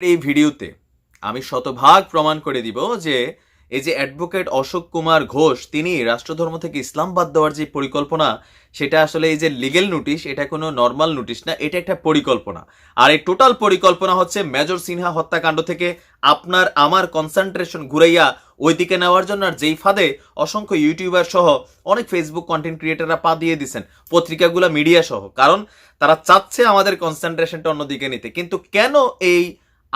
এই ভিডিওতে আমি শতভাগ প্রমাণ করে দিব যে এই যে অ্যাডভোকেট অশোক কুমার ঘোষ, তিনি রাষ্ট্রধর্ম থেকে ইসলাম বাদ দেওয়ার যে পরিকল্পনা, সেটা আসলে এই যে লিগেল নোটিশ এটা কোনো নর্মাল নোটিশ না, এটা একটা পরিকল্পনা। আর এই টোটাল পরিকল্পনা হচ্ছে মেজর সিনহা হত্যাকাণ্ড থেকে আপনার আমার কনসেন্ট্রেশন ঘুরাইয়া ওইদিকে নেওয়ার জন্য। আর যেই ফাঁদে অসংখ্য ইউটিউবার সহ অনেক ফেসবুক কন্টেন্ট ক্রিয়েটাররা পা দিয়ে দিচ্ছেন পত্রিকাগুলো মিডিয়া সহ। কারণ তারা চাচ্ছে আমাদের কনসেন্ট্রেশনটা অন্যদিকে নিতে। কিন্তু কেন এই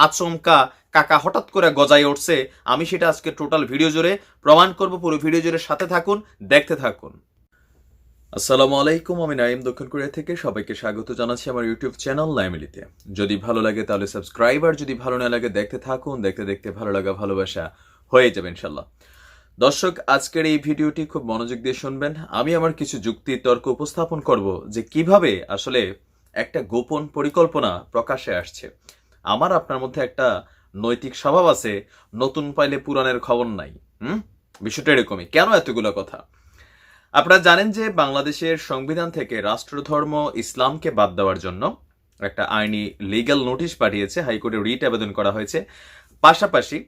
আচমকা কাকা হঠাৎ করে গজায় উঠছে, আমি সেটা আজকে টোটাল ভিডিও জুড়ে প্রমাণ করব, পুরো ভিডিও জুড়ে সাথে থাকুন, দেখতে থাকুন। আসসালামু আলাইকুম, আমি নাইম দক্ষিণ কোরিয়া থেকে সবাইকে স্বাগত জানাচ্ছি আমার ইউটিউব চ্যানেল নাইমিলিতে যদি ভালো লাগে তাহলে সাবস্ক্রাইব আর যদি ভালো না লাগে দেখতে থাকুন, দেখতে দেখতে ভালো লাগা, ভালোবাসা হয়ে যাবে ইনশাল্লাহ দর্শক, আজকের এই ভিডিওটি খুব মনোযোগ দিয়ে শুনবেন। আমি আমার কিছু যুক্তি তর্ক উপস্থাপন করব যে কীভাবে আসলে একটা গোপন পরিকল্পনা প্রকাশে আসছে। আমার আপনার মধ্যে একটা নৈতিক স্বভাব আছে, নতুন পাইলে পুরাণের খবর নাই। হুম? বিষয়টা এরকমই। কেন এতগুলো কথা? আপনারা জানেন যে বাংলাদেশের সংবিধান থেকে রাষ্ট্রধর্ম ইসলামকে বাদ দেওয়ার জন্য একটা আইনি লিগ্যাল নোটিশ পাঠিয়েছে, হাইকোর্টে রিট আবেদন করা হয়েছে। পাশাপাশি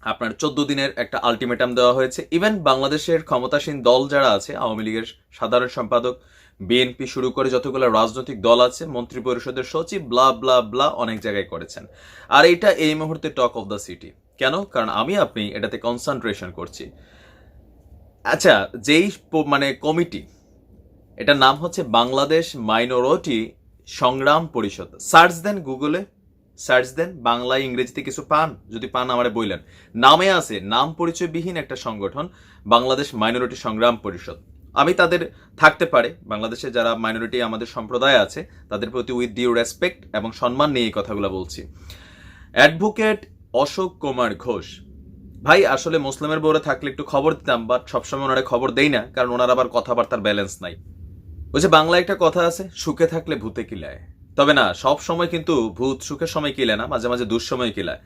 আপনার চোদ্দ দিনের একটা আলটিমেটাম দেওয়া হয়েছে। ইভেন বাংলাদেশের ক্ষমতাসীন দল যারা আছে, আওয়ামী লীগের সাধারণ সম্পাদক বিএনপি শুরু করে যতগুলো রাজনৈতিক দল আছে মন্ত্রী পরিষদের সচিব ব্লা ব্লা ব্লা অনেক জায়গায় করেছেন। আর এটা এই মুহূর্তে টক অফ দ্য সিটি কেন? কারণ আমি, আপনি এটাতে কনসেন্ট্রেশন করছি। আচ্ছা যেই মানে কমিটি এটার নাম হচ্ছে বাংলাদেশ মাইনরিটি সংগ্রাম পরিষদ সার্চ দেন গুগলে সার্চ দেন বাংলা ইংরেজিতে কিছু পান, যদি পান আমারে বললেন নামে আছে, নাম পরিচয়বিহীন একটা সংগঠন, বাংলাদেশ মাইনরিটি সংগ্রাম পরিষদ আমি তাদের থাকতে পারে। বাংলাদেশে যারা মাইনরিটি আমাদের সম্প্রদায় আছে, তাদের প্রতি উইথ ডিউ রেসপেক্ট এবং সম্মান নিয়ে এই কথাগুলো বলছি। অ্যাডভোকেট অশোক কুমার ঘোষ। ভাই, আসলে মুসলিমের বউরে থাকলে একটু খবর দিতাম বাট সবসময় ওনারা খবর দেই না, কারণ ওনার আবার কথাবার্তার ব্যালেন্স নাই। ওই যে বাংলায় একটা কথা আছে, সুখে থাকলে ভূতে কিলায়। তবে না, সব সময় কিন্তু ভূত সুখের সময় কিলে না, মাঝে মাঝে দুঃসময় কিলায়।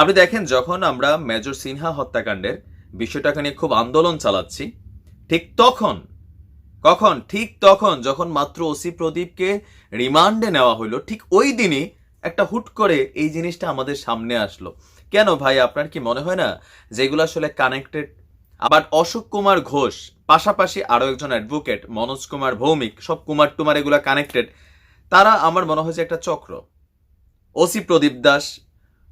আপনি দেখেন, যখন আমরা মেজর সিনহা হত্যাকাণ্ডের বিষয়টাকে নিয়ে খুব আন্দোলন চালাচ্ছি, ঠিক তখন কখন? ঠিক তখন যখন মাত্র ওসি প্রদীপকে রিমান্ডে নেওয়া হলো ঠিক ওই দিনই একটা হুট করে এই জিনিসটা আমাদের সামনে আসলো। কেন ভাই, আপনার কি মনে হয় না যেগুলো আসলে কানেক্টেড আবার অশোক কুমার ঘোষ, পাশাপাশি আরও একজন অ্যাডভোকেট মনোজ কুমার ভৌমিক, সব কুমার টুমার এগুলো কানেক্টেড তারা আমার মনে হয় যে একটা চক্র। ওসি প্রদীপ দাস,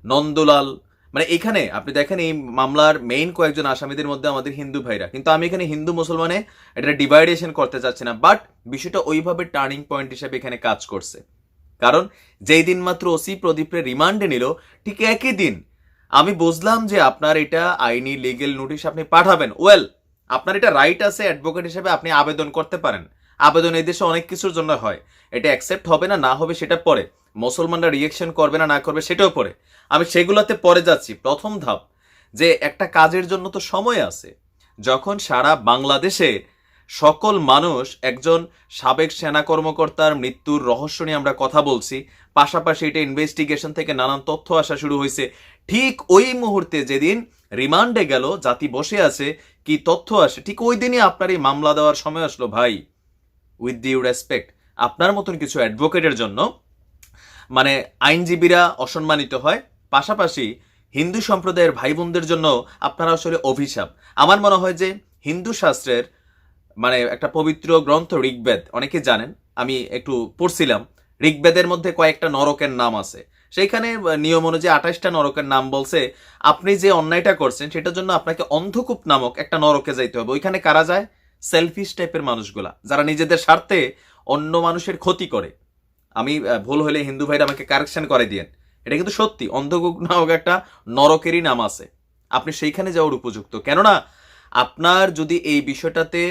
নন্দলাল মানে এখানে আপনি দেখেন এই মামলার মেইন কয়েকজন আসামিদের মধ্যে আমাদের হিন্দু ভাইরা। কিন্তু আমি এখানে হিন্দু মুসলমানে এটা ডিভাইডেশন করতে চাচ্ছি না বাট বিষয়টা ওইভাবে টার্নিং পয়েন্ট হিসেবে এখানে কাজ করছে। কারণ যেই দিন মাত্র ওসি প্রদীপের রিমান্ডে নিল, ঠিক একই দিন আমি বুঝলাম যে আপনার এটা আইনি লিগেল নোটিশ আপনি পাঠাবেন। ওয়েল আপনার এটা রাইট আছে অ্যাডভোকেট হিসেবে আপনি আবেদন করতে পারেন। আবেদন এই দেশে অনেক কিছুর জন্য হয়। এটা অ্যাকসেপ্ট হবে না না হবে সেটা পরে। মুসলমানরা রিয়েকশন করবে না না করবে, সেটাও পরে। আমি সেগুলোতে পরে যাচ্ছি। প্রথম ধাপ, যে একটা কাজের জন্য তো সময় আছে। যখন সারা বাংলাদেশে সকল মানুষ একজন সাবেক সেনা কর্মকর্তার মৃত্যুর রহস্য নিয়ে আমরা কথা বলছি, পাশাপাশি এটা ইনভেস্টিগেশন থেকে নানান তথ্য আসা শুরু হয়েছে, ঠিক ওই মুহূর্তে যেদিন রিমান্ডে গেল, জাতি বসে আছে, কি তথ্য আসে, ঠিক ওই দিনই আপনার এই মামলা দেওয়ার সময় আসলো, ভাই। উইথ ডিউ রেসপেক্ট আপনার মতন কিছু অ্যাডভোকেটের জন্য মানে আইনজীবীরা অসম্মানিত হয়। পাশাপাশি হিন্দু সম্প্রদায়ের ভাই বোনদের জন্য আপনারা আসলে অভিশাপ। আমার মনে হয় যে হিন্দু শাস্ত্রের মানে একটা পবিত্র গ্রন্থ ঋগ্বেদ, অনেকে জানেন, আমি একটু পড়ছিলাম। ঋগ্বেদের মধ্যে কয়েকটা নরকের নাম আছে। সেইখানে নিয়ম অনুযায়ী আঠাশটা নরকের নাম বলছে, আপনি যে অন্যায়টা করছেন, সেটার জন্য আপনাকে অন্ধকূপ নামক একটা নরকে যাইতে হবে। ওইখানে কারা যায়? সেলফিশ টাইপের মানুষগুলা, যারা নিজেদের স্বার্থে অন্য মানুষের ক্ষতি করে। আমি ভুল হলে হিন্দু ভাইরা আমাকে কারেকশন করে দিয়েন। এটা কিন্তু সত্যি, অন্ধকূপ নামক একটা নরকেরই নাম আছে। আপনি সেইখানে যাওয়ার উপযুক্ত। কেননা, আপনার যদি এই বিষয়টাতে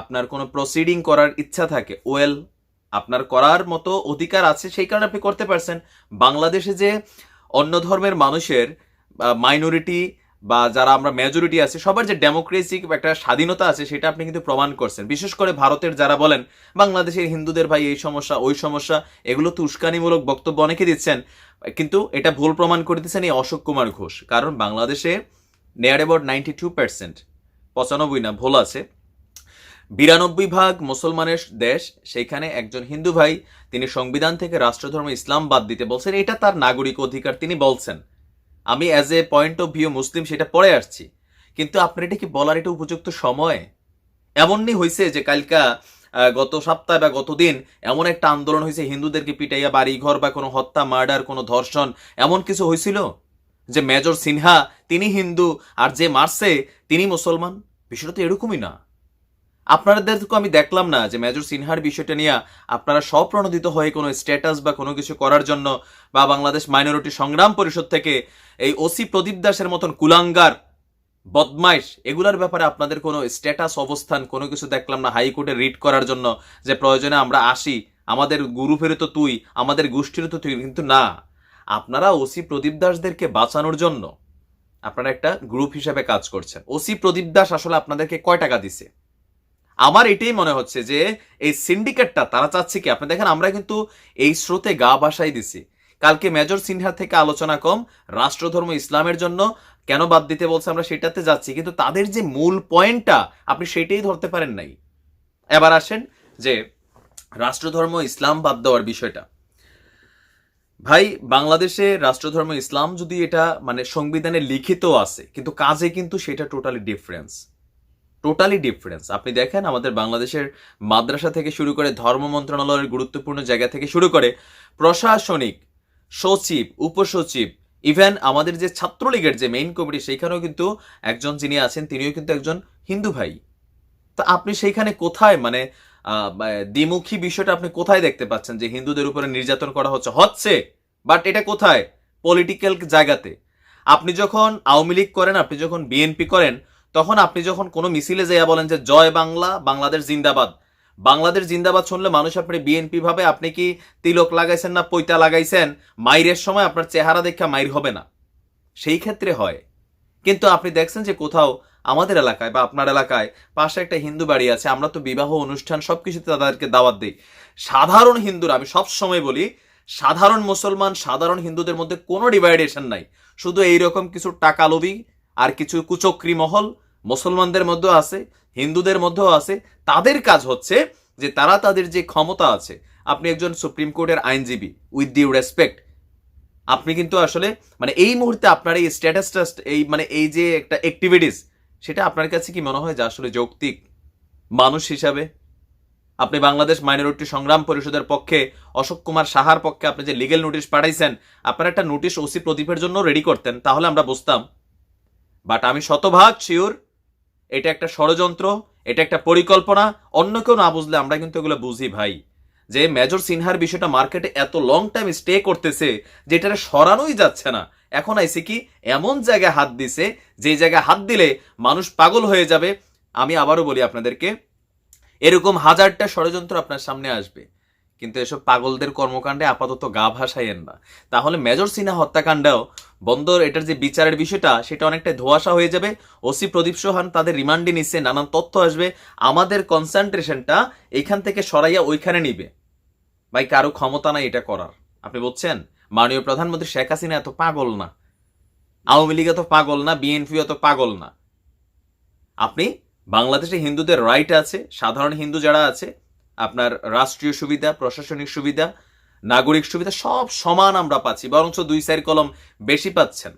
আপনার কোনো প্রসিডিং করার ইচ্ছা থাকে ওয়েল আপনার করার মতো অধিকার আছে, সেই কারণে আপনি করতে পারছেন। বাংলাদেশে যে অন্য ধর্মের মানুষের মাইনরিটি বা যারা আমরা মেজরিটি আছে, সবার যে ডেমোক্রেসিক একটা স্বাধীনতা আছে, সেটা আপনি কিন্তু প্রমাণ করছেন। বিশেষ করে ভারতের যারা বলেন, বাংলাদেশের হিন্দুদের ভাই এই সমস্যা, ওই সমস্যা, এগুলো তো উস্কানিমূলক বক্তব্য অনেকে দিচ্ছেন। কিন্তু এটা ভুল প্রমাণ করে দিচ্ছেন এই অশোক কুমার ঘোষ। কারণ বাংলাদেশে নেয়ার অ্যাবাউট নাইনটি টু পার্সেন্ট পঁচানব্বই না, ভুল আছে। বিরানব্বই ভাগ মুসলমানের দেশ সেইখানে একজন হিন্দু ভাই, তিনি সংবিধান থেকে রাষ্ট্রধর্ম ইসলাম বাদ দিতে বলছেন। এটা তার নাগরিক অধিকার, তিনি বলছেন। আমি as a point of view Muslim সেটা পড়ে আসছি। কিন্তু আপনার এটা কি বলার এটা উপযুক্ত সময়? এমনই হয়েছে যে কালকা গত সপ্তাহ বা গতদিন এমন একটা আন্দোলন হয়েছে হিন্দুদেরকে পিটাইয়া বাড়ি ঘর বা কোনো হত্যা, মার্ডার, কোনো ধর্ষণ, এমন কিছু হয়েছিল যে মেজর সিনহা, তিনি হিন্দু, আর যে মারছে, তিনি মুসলমান? বিষয়টা তো এরকমই না। আপনাদেরকে আমি দেখলাম না যে মেজর সিনহার বিষয়টা নিয়ে আপনারা স্বপ্রণোদিত হয়ে কোনো স্ট্যাটাস বা কোনো কিছু করার জন্য বা বাংলাদেশ মাইনরিটি সংগ্রাম পরিষদ থেকে এই ওসি প্রদীপ দাসের মতন কুলাঙ্গার, বদমাইশ, এগুলার ব্যাপারে আপনাদের কোনো স্ট্যাটাস অবস্থান, কোনো কিছু দেখলাম না হাইকোর্টে রিড করার জন্য যে প্রয়োজনে আমরা আসি, আমাদের গ্রুপেরও তো তুই, আমাদের গোষ্ঠীরও তো তুই, কিন্তু না। আপনারা ওসি প্রদীপ দাসদেরকে বাঁচানোর জন্য আপনারা একটা গ্রুপ হিসেবে কাজ করছেন। ওসি প্রদীপ দাস আসলে আপনাদেরকে কয় টাকা দিছে? আমার এটাই মনে হচ্ছে যে এই সিন্ডিকেটটা তারা চাচ্ছে কি? আপনি দেখেন, আমরা কিন্তু এই স্রোতে গা বাসাই দিছি। কালকে মেজর সিনহা থেকে আলোচনা কম, রাষ্ট্রধর্ম ইসলামের জন্য কেন বাদ দিতে বলছে আমরা সেটাতে যাচ্ছি, কিন্তু তাদের যে মূল পয়েন্টটা আপনি সেটাই ধরতে পারেন নাই। এবার আসেন যে রাষ্ট্রধর্ম ইসলাম বাদ দেওয়ার বিষয়টা। ভাই, বাংলাদেশে রাষ্ট্রধর্ম ইসলাম যদি এটা মানে সংবিধানে লিখিত আছে, কিন্তু কাজে কিন্তু সেটা টোটালি ডিফারেন্স টোটালি ডিফারেন্স। আপনি দেখেন আমাদের বাংলাদেশের মাদ্রাসা থেকে শুরু করে ধর্ম মন্ত্রণালয়ের গুরুত্বপূর্ণ জায়গা থেকে শুরু করে প্রশাসনিক, সচিব, উপসচিব ইভেন আমাদের যে ছাত্রলীগের যে মেইন কমিটি, সেইখানেও কিন্তু একজন যিনি আছেন, তিনিও কিন্তু একজন হিন্দু ভাই। তা আপনি সেইখানে কোথায় মানে দ্বিমুখী বিষয়টা আপনি কোথায় দেখতে পাচ্ছেন যে হিন্দুদের উপরে নির্যাতন করা হচ্ছে? হচ্ছে বাট এটা কোথায়? পলিটিক্যাল জায়গাতে। আপনি যখন আওয়ামী লীগ করেন, আপনি যখন বিএনপি করেন তখন আপনি যখন কোনো মিছিলে যাইয়া বলেন যে, জয় বাংলা, বাংলাদেশ জিন্দাবাদ। বাংলাদেশ জিন্দাবাদ শুনলে মানুষ আপনি বিএনপি ভাবে, আপনি কি তিলক লাগাইছেন না পৈতা লাগাইছেন? মাইরের সময় আপনার চেহারা দেখা মাইর হবে না। সেই ক্ষেত্রে হয়। কিন্তু আপনি দেখছেন যে কোথাও আমাদের এলাকায় বা আপনার এলাকায় পাশে একটা হিন্দু বাড়ি আছে, আমরা তো বিবাহ অনুষ্ঠান সব কিছুতে তাদেরকে দাওয়াত দিই। সাধারণ হিন্দুরা, আমি সব সময় বলি, সাধারণ মুসলমান, সাধারণ হিন্দুদের মধ্যে কোনো ডিভাইডেশন নাই। শুধু এইরকম কিছু টাকা লোভী আর কিছু কুচক্রি মহল মুসলমানদের মধ্যেও আছে, হিন্দুদের মধ্যেও আছে। তাদের কাজ হচ্ছে যে তারা তাদের যে ক্ষমতা আছে, আপনি একজন সুপ্রিম কোর্টের আইনজীবী উইথ ডিউ রেসপেক্ট আপনি কিন্তু আসলে মানে এই মুহূর্তে আপনার এই স্ট্যাটাসটা এই মানে এই যে একটা অ্যাক্টিভিটিস সেটা আপনার কাছে কি মনে হয় যে আসলে যৌক্তিক মানুষ হিসাবে? আপনি বাংলাদেশ মাইনরিটি সংগ্রাম পরিষদের পক্ষে, অশোক কুমার সাহার পক্ষে আপনি যে লিগেল নোটিশ পাঠাইছেন, আপনার একটা নোটিশ ওসি প্রদীপের জন্য রেডি করতেন, তাহলে আমরা বুঝতাম বাট আমি শতভাগ শিওর এটা একটা ষড়যন্ত্র, এটা একটা পরিকল্পনা। অন্য কেউ না বুঝলে আমরা কিন্তু এগুলো বুঝি ভাই। যে মেজর সিনহার বিষয়টা মার্কেটে এত লং টাইম স্টে করতেছে যে এটা সরানোই যাচ্ছে না। এখন আইসে কি এমন জায়গায় হাত দিছে, যে জায়গায় হাত দিলে মানুষ পাগল হয়ে যাবে। আমি আবারও বলি আপনাদেরকে, এরকম হাজারটা ষড়যন্ত্র আপনার সামনে আসবে। কিন্তু এসব পাগলদের কর্মকাণ্ডে আপাতত গা ভাসাইয়েন না। তাহলে মেজর সিনহা হত্যাকাণ্ডেও বন্দর এটার যে বিচারের বিষয়টা, সেটা অনেকটা ধোয়াশা হয়ে যাবে। ওসি প্রদীপ সোহান তাদের রিমান্ডে নিচ্ছে, নানান তথ্য আসবে। আমাদের কনসেন্ট্রেশনটা এইখান থেকে সরাইয়া ওইখানে নিবে। ভাই, কারও ক্ষমতা নাই এটা করার। আপনি বলছেন মাননীয় প্রধানমন্ত্রী শেখ হাসিনা এত পাগল না। আওয়ামী লীগ এত পাগল না, বিএনপি এত পাগল না। আপনি বাংলাদেশে হিন্দুদের রাইট আছে, সাধারণ হিন্দু যারা আছে আপনার রাষ্ট্রীয় সুবিধা, প্রশাসনিক সুবিধা, নাগরিক সুবিধা সব সমান আমরা পাচ্ছি, বরঞ্চ দুই চার কলম বেশি পাচ্ছেন।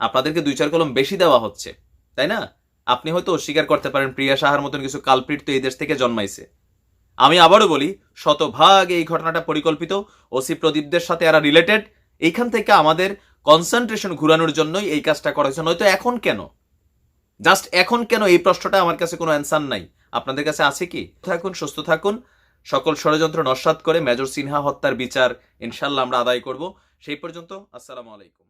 আপনাদেরকে দুই চার কলম বেশি দেওয়া হচ্ছে, তাই না? আপনি হয়তো অস্বীকার করতে পারেন, প্রিয়া সাহার মতন কিছু কালপ্রিট তো এই দেশ থেকে জন্মাইছে। আমি আবারও বলি, শতভাগ এই ঘটনাটা পরিকল্পিত, ওসি প্রদীপদের সাথে এরা রিলেটেড এইখান থেকে আমাদের কনসেন্ট্রেশন ঘুরানোর জন্যই এই কাজটা করা হয়েছে, নয়তো এখন কেন? জাস্ট এখন কেন? এই প্রশ্নটা আমার কাছে কোনো অ্যান্সার নাই। আপনাদের কাছে আছে কি? থাকুন, সুস্থ থাকুন সকল ষড়যন্ত্র নস্বাত করে মেজর সিনহা হত্যার বিচার ইনশাল্লাহ আমরা আদায় করব। সেই পর্যন্ত, আসসালামু আলাইকুম।